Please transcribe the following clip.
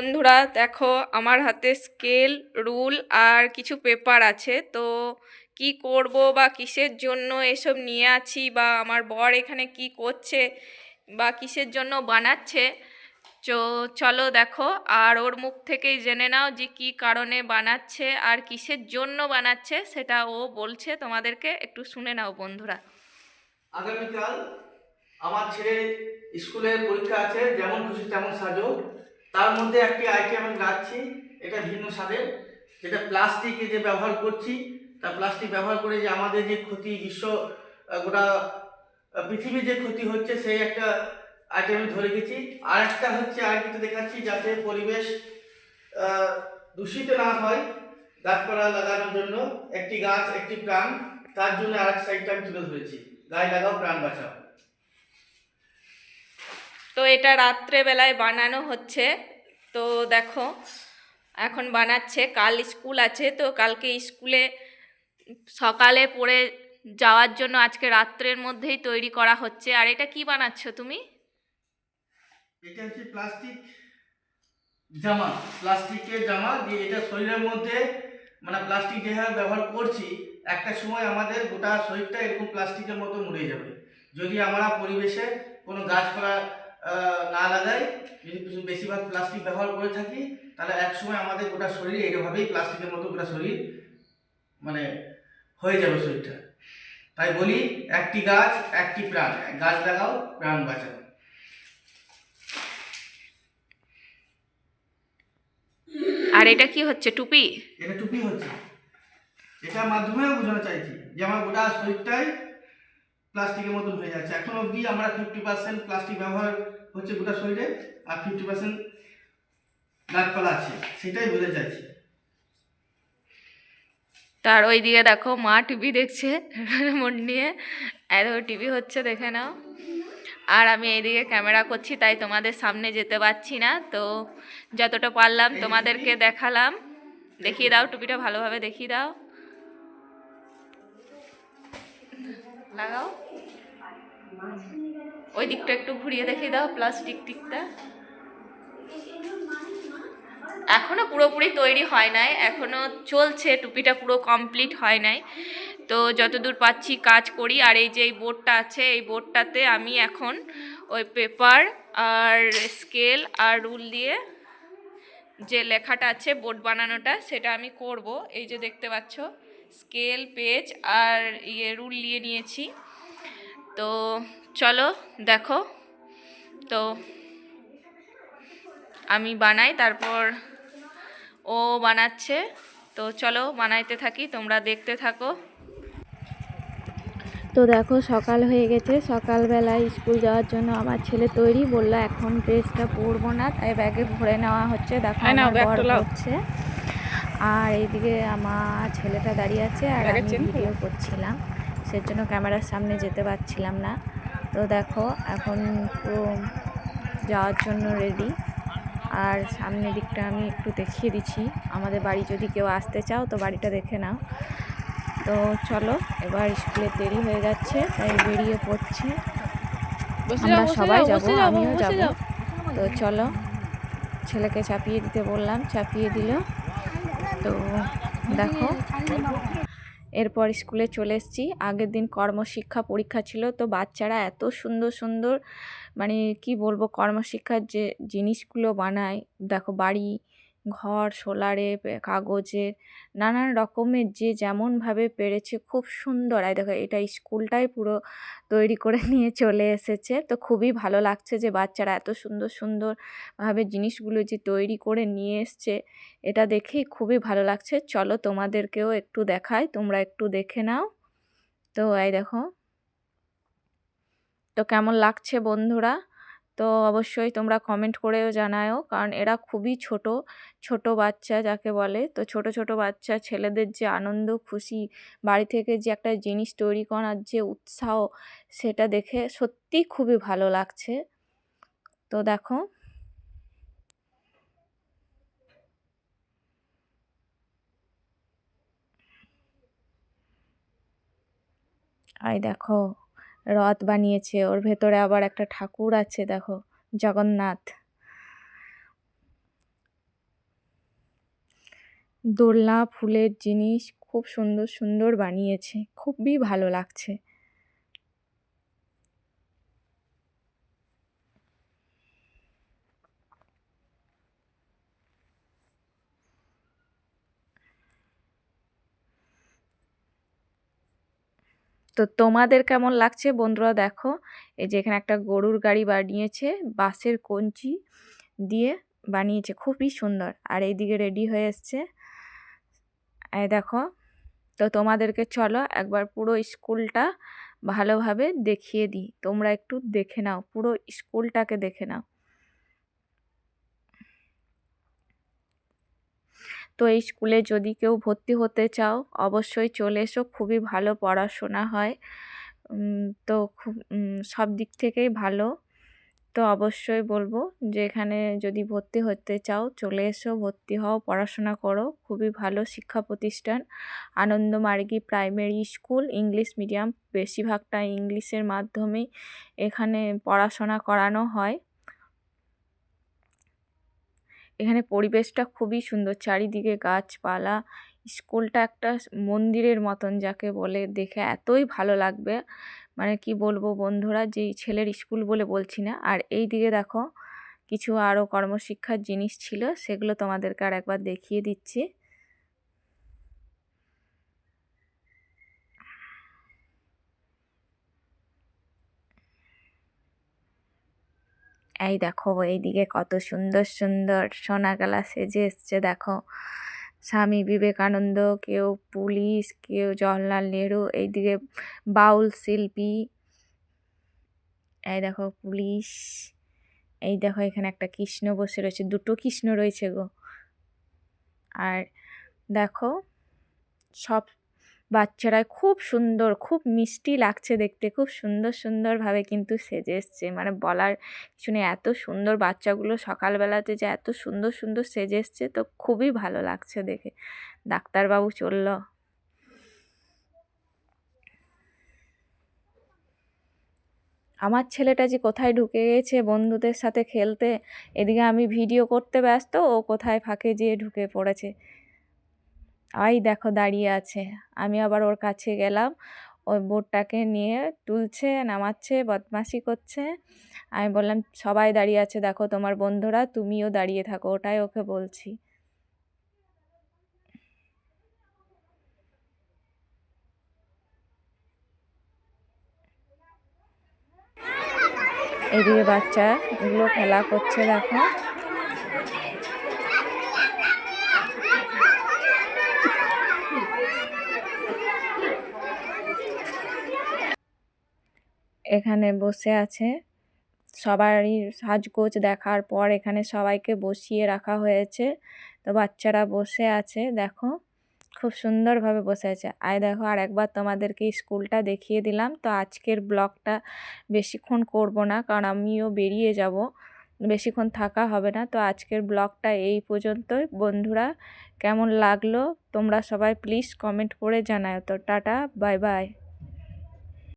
বন্ধুরা, দেখো আমার হাতে স্কেল, রুল আর কিছু পেপার আছে। তো কি করব বা কিসের জন্য এসব নিয়ে আছি বা আমার বর এখানে কি করছে বা কিসের জন্য বানাচ্ছে, তো চলো দেখো। আর ওর মুখ থেকেই জেনে নাও যে কি কারণে বানাচ্ছে আর কিসের জন্য বানাচ্ছে, সেটা ও বলছে। তোমাদেরকে একটু শুনে নাও বন্ধুরা। আগামীকাল আমার ছেলের স্কুলের পরীক্ষা আছে, যেমন খুশি তেমন সাজো। তার মধ্যে একটি আইটেম আমি রাখছি, এটা ভিন্ন স্বাদের, যেটা প্লাস্টিকে যে ব্যবহার করছি, তা প্লাস্টিক ব্যবহার করে যে আমাদের যে ক্ষতি, বিশ্ব গোটা পৃথিবীর যে ক্ষতি হচ্ছে, সেই একটা আইটেম আমি ধরে গেছি আর একটা হচ্ছে আর কিছু দেখাচ্ছি, যাতে পরিবেশ দূষিত না হয় গাছপালা লাগানোর জন্য। একটি গাছ, একটি প্রাণ, তার জন্য আর এক সাইডটা আমি তুলে ধরেছি। গায়ে লাগাও, প্রাণ বাঁচাও। তো এটা রাত্রেবেলায় বানানো হচ্ছে। তো দেখো, এখন বানাচ্ছে। কাল স্কুল আছে, তো কালকে স্কুলে সকালে পড়ে যাওয়ার জন্য আজকে রাত্রের মধ্যেই তৈরি করা হচ্ছে। আর এটা কি বানাচ্ছ তুমি? এটা হচ্ছে প্লাস্টিক জামা। প্লাস্টিকের জামা যে এটা শরীরের মধ্যে মানে প্লাস্টিক যেভাবে ব্যবহার করছি, একটা সময় আমাদের গোটা শরীরটা এরকম প্লাস্টিকের মতো মুড়ে যাবে। যদি আমরা পরিবেশে কোনো গাছপালা না লাগাই যদি বেশিরভাগ প্লাস্টিক ব্যবহার করে থাকি তাহলে এক সময় আমাদের গোটা শরীর এইভাবেই প্লাস্টিকের মতো গোটা শরীর মানে হয়ে যাবে শরীরটা। তাই বলি একটি গাছ একটি প্রাণ গাছ লাগাও প্রাণ বাঁচাও। আর এটা কি হচ্ছে টুপি? এটা টুপি হচ্ছে। এটার মাধ্যমে বোঝানো চাইছি যে আমার গোটা শরীরটাই প্লাস্টিকের মতন হয়ে যাচ্ছে। এখন অবধি আমরা ফিফটি পার্সেন্ট প্লাস্টিক ব্যবহার হচ্ছে গোটা শরীরে, আর ফিফটি পার্সেন্ট গাছপালা আছে, সেটাই বোঝাতে চাইছি তার ওই দিকে দেখো, মা টিভি দেখছে রিমোট নিয়ে। এত টিভি হচ্ছে, দেখে নাও। আর আমি এইদিকে ক্যামেরা করছি, তাই তোমাদের সামনে যেতে পারছি না। তো যতটা পারলাম তোমাদেরকে দেখালাম। দেখিয়ে দাও, টুপিটা ভালোভাবে দেখিয়ে দাও। লাগাও। ওই দিকটা একটু ঘুরিয়ে দেখিয়ে দাও প্লাস্টিক টিকটা। এখনও পুরোপুরি তৈরি হয় নাই, এখনও চলছে, টুপিটা পুরো কমপ্লিট হয় নাই। তো যতদূর পাচ্ছি কাজ করি, আর এই যে এই বোর্ডটা আছে, এই বোর্ডটাতে আমি এখন ওই পেপার আর স্কেল আর রুল দিয়ে যে লেখাটা আছে, বোর্ড বানানোটা, সেটা আমি করব। এই যে দেখতে পাচ্ছ স্কেল পেজ আর ইয়ে রুল নিয়ে নিয়েছি। তো চলো দেখো। তো আমি বানাই তারপর ও বানাচ্ছে। তো চলো বানাইতে থাকি তোমরা দেখতে থাকো। তো দেখো সকাল হয়ে গেছে। সকালবেলায় স্কুল যাওয়ার জন্য আমার ছেলে তৈরি। বলল এখন ড্রেসটা পরবো না। তাই ব্যাগে ভরে নেওয়া হচ্ছে। দেখো। হচ্ছে আর এইদিকে আমার ছেলেটা দাঁড়িয়ে আছে আর আমি ভিডিও করছিলাম। সেজন্য ক্যামেরার সামনে যেতে পারছিলাম না। তো দেখো এখন পুরো যাওয়ার জন্য রেডি আর সামনের দিকটা আমি একটু দেখিয়ে দিচ্ছি। আমাদের বাড়ি যদি কেউ আসতে চাও তো বাড়িটা দেখে নাও। তো চলো এবার স্কুলে দেরি হয়ে যাচ্ছে তাই বেরিয়ে পড়ছি। আমরা সবাই যাব আমিও যাব। তো চলো ছেলেকে চাপিয়ে দিতে বললাম চাপিয়ে দিল। তো দেখো। এরপর স্কুলে চলে এসেছি। আগের দিন কর্মশিক্ষা পরীক্ষা ছিল, তো বাচ্চারা এত সুন্দর সুন্দর মানে কি বলব, কর্মশিক্ষার যে জিনিসগুলো বানায়, দেখো বাড়ি ঘর, সোলারে কাগজের নানান রকমের যে যেমনভাবে পেরেছে খুব সুন্দর। আর দেখো, এটা স্কুলটাই পুরো তৈরি করে নিয়ে চলে এসেছে। তো খুবই ভালো লাগছে যে বাচ্চারা এত সুন্দর, সুন্দরভাবে জিনিসগুলো যে তৈরি করে নিয়ে এসছে, এটা দেখেই খুবই ভালো লাগছে। চলো তোমাদেরকেও একটু দেখাই, তোমরা একটু দেখে নাও। তো এই দেখো। তো কেমন লাগছে বন্ধুরা? তো অবশ্যই তোমরা কমেন্ট করেও জানায়ও। কারণ এরা খুবই ছোট ছোট বাচ্চা যাকে বলে। তো ছোট ছোট বাচ্চা ছেলেদের যে আনন্দ, খুশি, বাড়ি থেকে যে একটা জিনিস তৈরি করার যে উৎসাহ, সেটা দেখে সত্যিই খুবই ভালো লাগছে। তো দেখো। আই দেখো। রথ বানিয়েছে। ওর ভেতরে আবার একটা ঠাকুর আছে, দেখো, জগন্নাথ। দোলনা, ফুলের জিনিস খুব সুন্দর সুন্দর বানিয়েছে। খুবই ভালো লাগছে। তো তোমাদের কেমন লাগছে বন্ধুরা দেখো? এই যে এখানে একটা গরুর গাড়ি বানিয়েছে, বাঁশের কঞ্চি দিয়ে বানিয়েছে, খুবই সুন্দর। আর এইদিকে রেডি হয়ে এসছে। এই দেখো, তো তোমাদেরকে চলো একবার পুরো স্কুলটা ভালোভাবে দেখিয়ে দিই। তোমরা একটু দেখে নাও, পুরো স্কুলটাকে দেখে নাও। তো এই স্কুলে যদি কেউ ভর্তি হতে চাও, অবশ্যই চলে এসো। খুবই ভালো পড়াশোনা হয়। তো খুব সব দিক থেকেই ভালো। তো অবশ্যই বলব যে এখানে যদি ভর্তি হতে চাও, চলে এসো, ভর্তি হও, পড়াশোনা করো। খুবই ভালো শিক্ষা প্রতিষ্ঠান। Anandamargi primary school, English medium, বেশিরভাগটা ইংলিশের মাধ্যমেই এখানে পড়াশোনা করানো হয়। এখানে পরিবেশটা খুবই সুন্দর। চারিদিকে গাছপালা। স্কুলটা একটা মন্দিরের মতন যাকে বলে। দেখে এতই ভালো লাগবে। মানে কি বলব বন্ধুরা, যে ছেলের স্কুল বলে বলছি না। আর এই দিকে দেখো, কিছু আরও কর্মশিক্ষার জিনিস ছিল, সেগুলো তোমাদেরকে আর একবার দেখিয়ে দিচ্ছি। এই দেখো, এইদিকে কত সুন্দর সুন্দর সোনা সোনাগালা সেজে এসছে, দেখো। স্বামী বিবেকানন্দ, কেউ পুলিশ, কেউ জওহরলাল নেহরু, এইদিকে বাউল শিল্পী, এই দেখো পুলিশ, এই দেখো এখানে একটা কৃষ্ণ বসে রয়েছে, দুটো কৃষ্ণ রয়েছে গো। আর দেখো, সব বাচ্চারা খুব সুন্দর, খুব মিষ্টি লাগছে দেখতে। খুব সুন্দর, সুন্দরভাবে কিন্তু সেজে এসছে। মানে বলার কিছু নেই, এত সুন্দর বাচ্চাগুলো সকালবেলাতে যে এত সুন্দর সুন্দর সেজে এসছে তো খুবই ভালো লাগছে দেখে। ডাক্তারবাবু চলল। আমার ছেলেটা যে কোথায় ঢুকে গেছে বন্ধুদের সাথে খেলতে, এদিকে আমি ভিডিও করতে ব্যস্ত, ও কোথায় ফাঁকে যেয়ে ঢুকে পড়েছে। আই দেখো দাঁড়িয়ে আছে। আমি আবার ওর কাছে গেলাম। ওই বোর্ডটাকে নিয়ে তুলছে, নামাচ্ছে, বদমাশি করছে। আমি বললাম, সবাই দাঁড়িয়ে আছে, দেখো তোমার বন্ধুরা, তুমিও দাঁড়িয়ে থাকো। ওটাই ওকে বলছি। এদিকে বাচ্চা এগুলো খেলা করছে, দেখো। এখানে বসে আছে। সবারই সাজগোজ দেখার পর এখানে সবাইকে বসিয়ে রাখা হয়েছে। তো বাচ্চারা বসে আছে, দেখো। খুব সুন্দরভাবে বসে আছে। আয় দেখো, আর একবার তোমাদেরকে স্কুলটা দেখিয়ে দিলাম। তো আজকের ব্লগটা বেশিক্ষণ করব না, কারণ আমিও বেরিয়ে যাব। বেশিক্ষণ থাকা হবে না। তো আজকের ব্লগটা এই পর্যন্তই। বন্ধুরা, কেমন লাগল? তোমরা সবাই প্লিজ কমেন্ট করে জানাও। তো টাটা, বাই বাই।